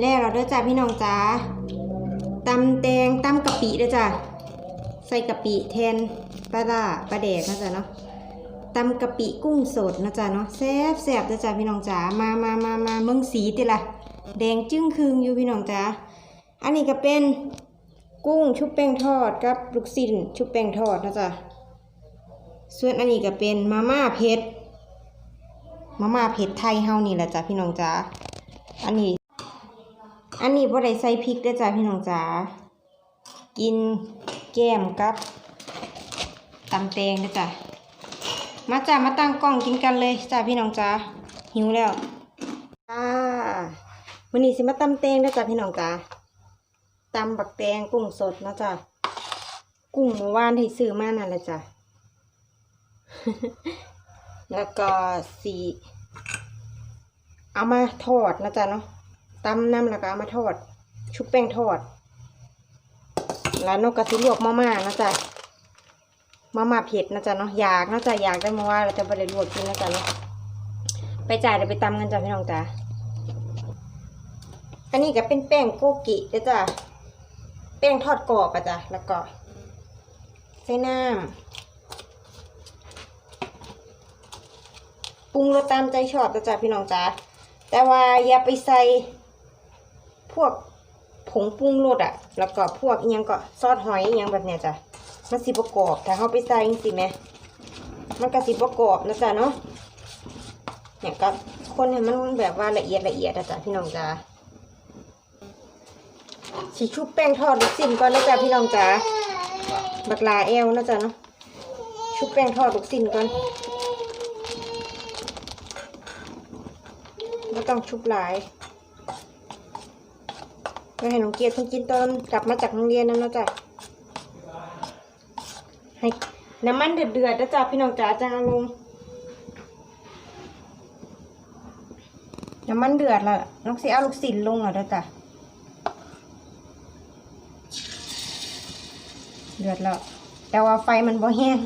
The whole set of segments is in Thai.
แล้วเราเด้อจ้าพี่น้องจ้าตำแตงตำกะปิเด้อจ้าใส่กะปิแทนปลาร้าปลาแดกนะจ๊ะเนาะตำกะปิกุ้งสดนะจ๊ะเนาะแซ่บแซ่บเด้อจ้าพี่น้องจ้ามามามามาเมืองสีติละแดงจึ้งคืงอยู่พี่น้องจ้าอันนี้ก็เป็นกุ้งชุบแป้งทอดกับลูกชิ้นชุบแป้งทอดนะจ๊ะส่วนอันนี้ก็เป็นมาม่าเผ็ดมาม่าเผ็ดไทยเฮานี่แหละจ้ะพี่น้องจ้าอันนี้ อันนี้บ่ได้ใส่พริกด้อจ้าพี่น้องจ๋า กินแก้มกับตำแตงด้อจ้ามาจ้ามาตั้งกล้องกินกันเลยจ้าพี่น้องจ๋า หิวแล้วจ้าวันนี้สิมาตำแตงด้อจ้าพี่น้องจ๋าตำบักแตงกุ้งสดนะจ้ากุ้งเมื่อวานที่ซื้อมานั่นแหละจ้าแล้วก็สีเอามาทอดนะจ๊ะเนาะ ตำน้ำแล้วก็เอามาทอด ชุบแป้งทอด แล้วนกกระสิลวกมาม่านะจ๊ะมาม่าเผ็ดนะจ๊ะเนาะอยากนะจ๊ะอยากได้มาว่าเราจะไปได้ลวกกินนะจ๊ะเนาะไปจ่ายเดี๋ยวไปตำกันจ้ะพี่น้องจ้ะอันนี้ก็เป็นแป้งโกกินะจ๊ะแป้งทอดกรอบอะจ้ะแล้วก็ใส่น้ำปรุงรสตามใจชอบนะจ๊ะพี่น้องจ้ะแต่ว่าอย่าไปใส่ พวกผงปรุงรสอะแล้วก็พวกอิหยังก็ซอสหอยอิหยังแบบเนี้ยจ้ะมันสิประกอบถ้าเขาไปใส่จริงๆไหมมันก็สิประกอบนะจ๊ะเนาะเนี่ยก็คนให้มันแบบว่าละเอียดละเอียดนะจ๊ะพี่น้องจ้าสีชุบแป้งทอดลูกชิ้นก่อนนะจ๊ะพี่น้องจ้าบักลาเอลนะจ๊ะเนาะชุบแป้งทอดลูกชิ้นก่อนไม่ต้องชุบหลาย เพื่อให้น้องเกียรติเพิ่งกินตอนกลับมาจากโรงเรียนนั่นนะจ๊ะให้น้ำมันเดือดเดือดนะจ๊ะพี่น้องจ๋าจะเอาลงน้ำมันเดือดล้วน้องเสิเอาลูกศิลลงเหรอเด้อจ้ะเดือดแล้ว แต่ว่าไฟมันบ่แห้ง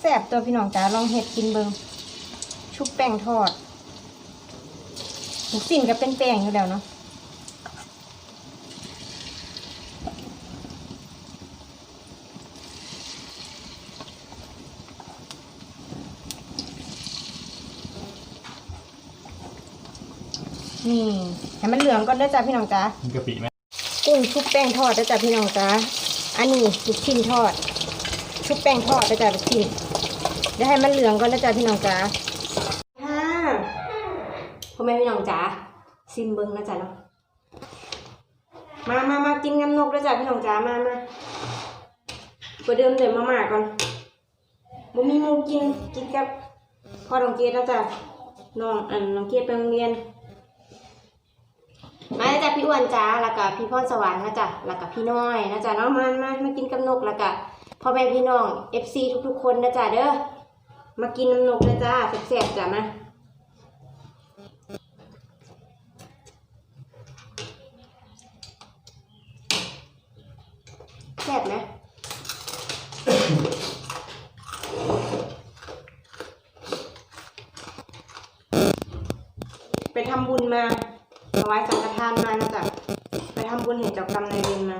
แซ่บตัวพี่น้องจ๋าลองเห็ดกินเบิงชุบแป้งทอด หมูสิ่นก็เป็นแป้งอยู่แล้วเนาะนี่ให้มันเหลืองก่อนเด้อจ้าพี่น้องจ๋ามีกะปิไหมกุ้งชุบแป้งทอดนะจ๊ะพี่น้องจ๊ะอันนี้ลูกชิ้นทอด ชุบแป้งทอดนะจ๊ะลูกชิ้นเดี๋ยวให้มันเหลืองก่อนนะจ๊ะพี่น้องจ๊ะค่ะ พ่อแม่พี่น้องจ๊ะซิมเบิ้งนะจ๊ะเนาะมามามากินกันนกนะจ๊ะพี่น้องจ๊ะมามาประเดิมเดี๋ยวมาหม่าก่อนบ่มีมูกินกินกับพ่อน้องเกดนะจ๊ะน้องอันน้องเกดไปโรงเรียนมาแล้วจ้ะพี่อ้วนจ้าแล้วก็พี่พรสวรรค์นะจ๊ะแล้วก็พี่น้อยนะจ๊ะเนาะมามามากินกับนกแล้วก็พ่อแม่พี่น้อง FC ทุกๆคนนะจ๊ะเด้อมากินน้ำนกนะจ้าแซ่บๆจ้ะมาแซ่บไหมไปทำบุญมาถวายสังฆทานมานะจ๊ะไปทำบุญเห็นเจ้ากรรมนายเวรมา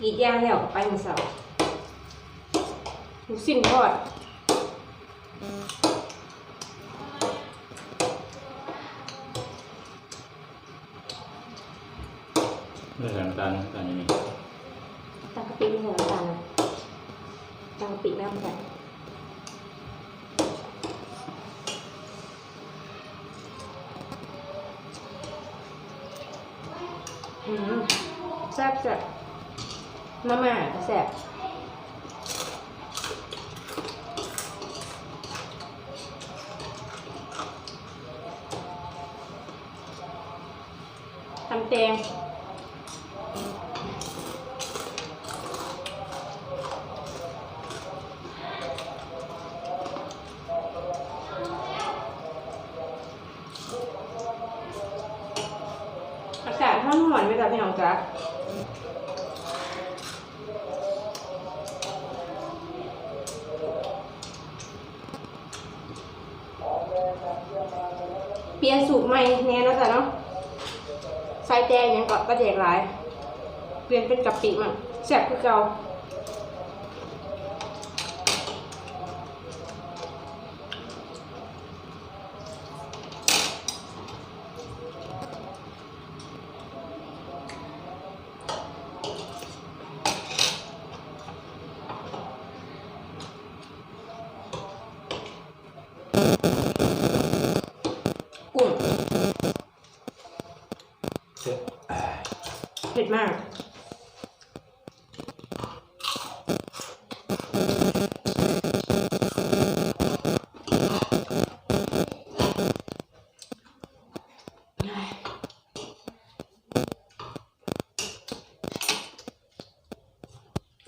กรีดยางแล้วไปมือเสาร์ลูสิ้นทอดำตาลน้ำตาลยังมีตั้งกะปิไม่ใส่น้ำตาลนะตั้งกะปิไม่ต้องใส่อืมแซ่บแซ่บมาม่าก็แซ่บทำแตง ด้วยจ้ะพี่น้องจ๊ะเปลี่ยนสูตรใหม่แน่นะจ๊ะเนาะใส่แดงยังกับกระเจกหลาย เปลี่ยนเป็นกะปิมั่งแสบคือเก่า กุ้ง เสร็จ เผ็ดมาก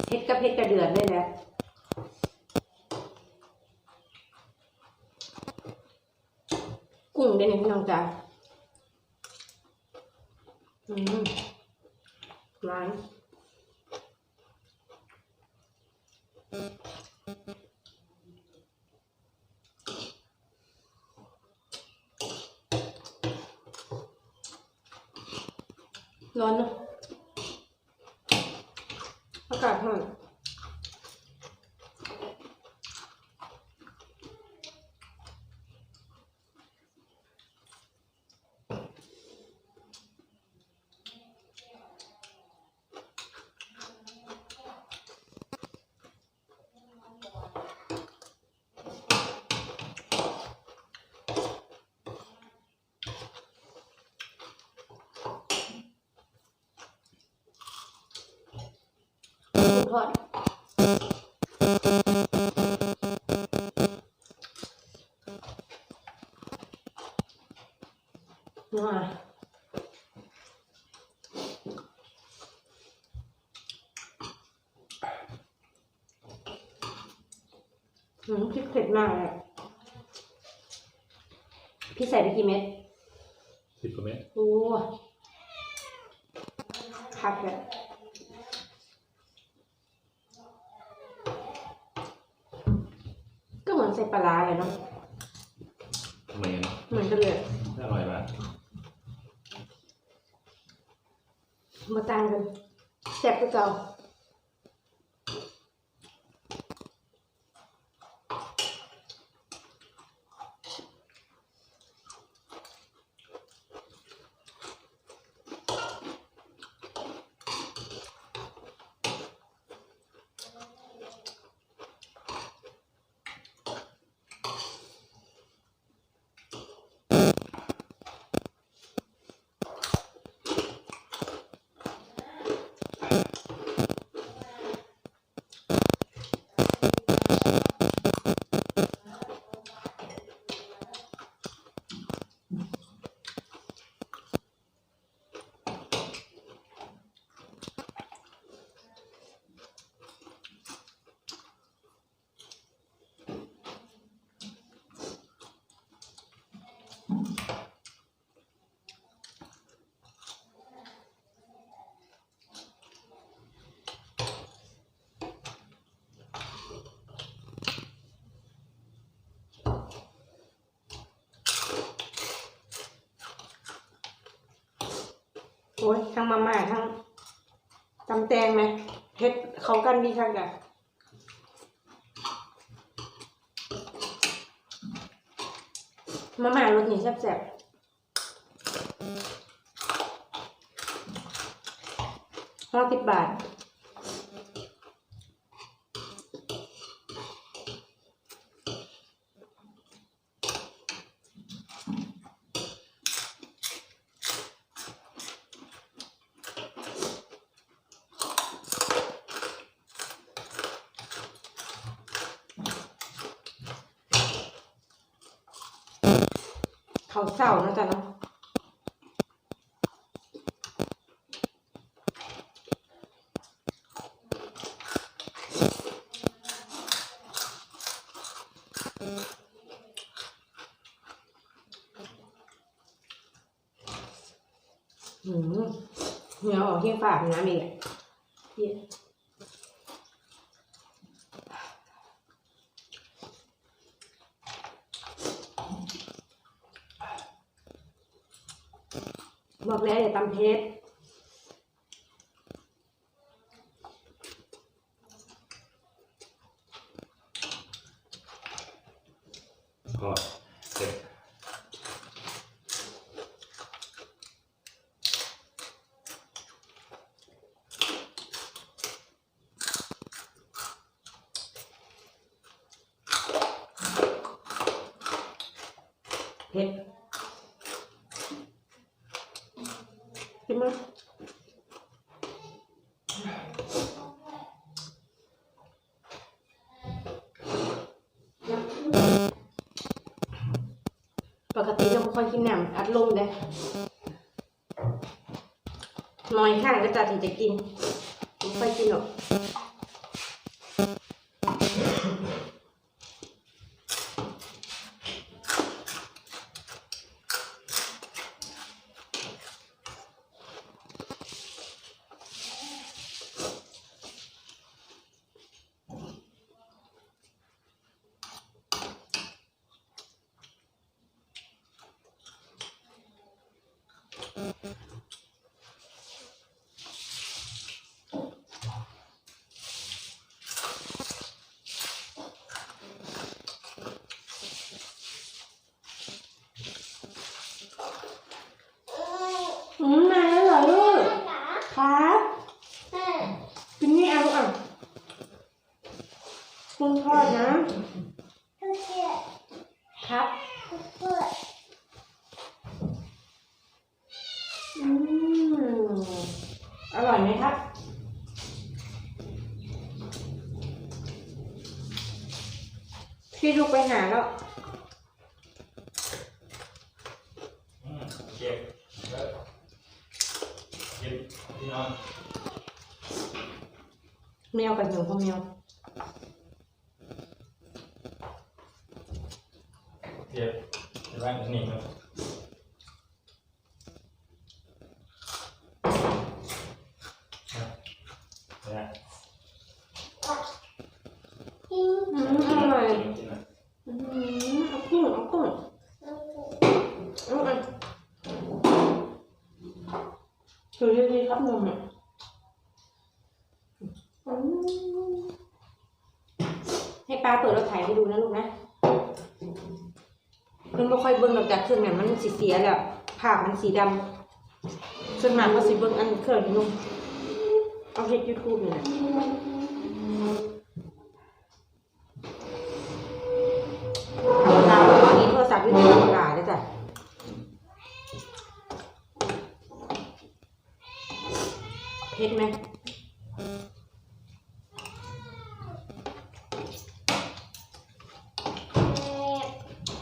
เผ็ดกับเผ็ดกระเดือดเลยแหละกุ้งได้เนี่ยพี่น้องจ้าอืมานร้อนเนอะอากาศร้อน กุ้งทอดนัวอืมพริกเผ็ดมากเลยอะพี่ใส่ไปกี่เม็ด สิบกว่าเมตร โอ้คักเลยก็เห มือนใส่ปลาร้าเลยเนาะเหมือนกันเหมือนกันเลยอร่อยมากมาต่างกันแซ่บก็เก่า อ้ยทั้งมาม่าทั้งตำแตงไหมเฮ็ดเขากันดีคักะมาม่ารสนี่แซ่บๆห้าสิบบาท เขาเศร้านะจ๊ะเนาะเหนียวออกเที่ยงฝาดน้ำอีกอะ บอกแล้วอย่าตำเพชรก็เสร็จเผ็ดกิ นมั้ยปกติจะไม่ค่อยกินแหนมอัดลมเลยน้อยข้างก็จะถึงจะกินไม่ค่อยกินหรอก อืมมาแล้วเหรอลูก ครับกินนี่เอาอะคุณทอดนะ ครับ อืม อร่อยไหมครับ พี่ลูกไปหาแล้วอืมเก็บแล้วเก็บที่นอนแมวกับหนูของแมวเก็บที่บ้านนี่ครับนะ อืมอร่อย กินนะ อืมเอากุ้งเอากุ้งเอาอันถือดีๆครับนมอะอืมให้ป้าเปิดรถไถให้ดูนะลูกนะ มันไม่ค่อยเบิ่งหรอกจากเครื่องเนี่ยมันสีเสียแล้วภาพมันสีดำส่วนมากก็สีเบิ่งอันเครื่องนุ่มเอาเฮ็ดยูทูบนี่แหละธรรมดาตอนนี้โทรศัพท์ยูทูบธรรมดาเลยจ้ะเผ็ดไหม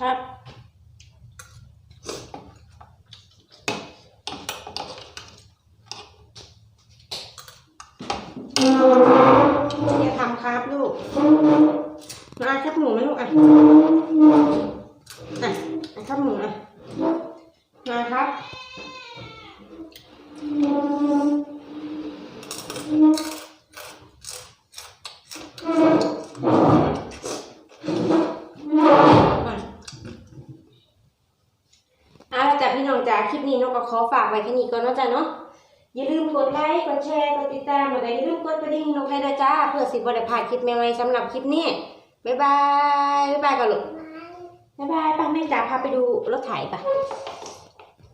ครับ ไว้แค่นี้ก่อนเนาะจ้ะเนาะอย่าลืมกดไลค์กดแชร์กดติดตามอะไรอย่าลืมกดกระดิ่งนกให้ด้วยจ้าเพื่อสิบ่ได้พลาดคลิปใหม่ๆสำหรับคลิปนี้บ๊ายบายบ๊ายบายก่อนลูกบ๊ายบายป้าแม่จ๋าพาไปดูรถไถป่ะบ